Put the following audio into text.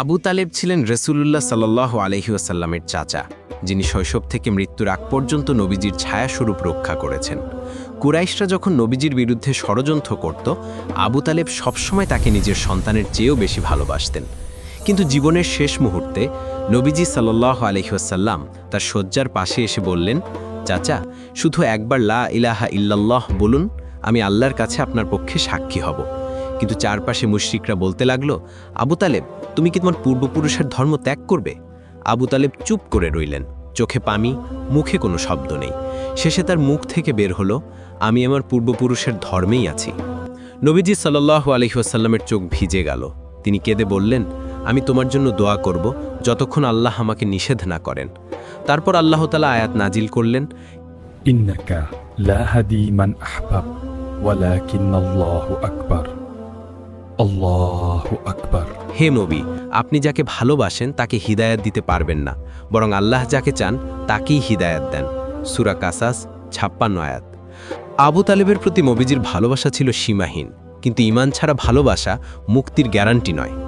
আবু তালেব ছিলেন রসুলুল্লাহ সাল্লাহ আলহিউসাল্লামের চাচা, যিনি শৈশব থেকে মৃত্যুর আগ পর্যন্ত নবীজির ছায়াস্বরূপ রক্ষা করেছেন। কুরাইশরা যখন নবীজির বিরুদ্ধে ষড়যন্ত্র করত, আবু তালেব সবসময় তাকে নিজের সন্তানের চেয়েও বেশি ভালোবাসতেন। কিন্তু জীবনের শেষ মুহূর্তে নবীজি সাল্লাহ আলহিউসাল্লাম তার শয্যার পাশে এসে বললেন, চাচা, শুধু একবার লা ইলাহা ইল্লাল্লাহ বলুন, আমি আল্লাহর কাছে আপনার পক্ষে সাক্ষী হব। কিন্তু চারপাশে মুশ্রিকরা বলতে লাগল, আবু তালেব, তুমি কি তোমার পূর্বপুরুষের ধর্ম ত্যাগ করবে? আবু তালেব চুপ করে রইলেন। চোখে পামি, মুখে কোনো শব্দ নেই। শেষে তার মুখ থেকে বের হলো, আমি আমার পূর্বপুরুষের ধর্মেই আছি। নবীজি সাল্লাহ আলহিহাসাল্লামের চোখ ভিজে গেল। তিনি কেঁদে বললেন, আমি তোমার জন্য দোয়া করব যতক্ষণ আল্লাহ আমাকে নিষেধ না করেন। তারপর আল্লাহ তালা আয়াত নাজিল করলেন, ইন্নাকা লাহাদি মান আহবাব, ওয়ালাকিন্নাল্লাহু আকবার। হে নবী, আপনি যাকে ভালোবাসেন তাকে হিদায়াত দিতে পারবেন না, বরং আল্লাহ যাকে চান তাকেই হিদায়ত দেন। সুরা কাসাস, ছাপ্পান্ন আয়াত। আবু তালেবের প্রতি মবিজির ভালোবাসা ছিল সীমাহীন, কিন্তু ইমান ছাড়া ভালোবাসা মুক্তির গ্যারান্টি নয়।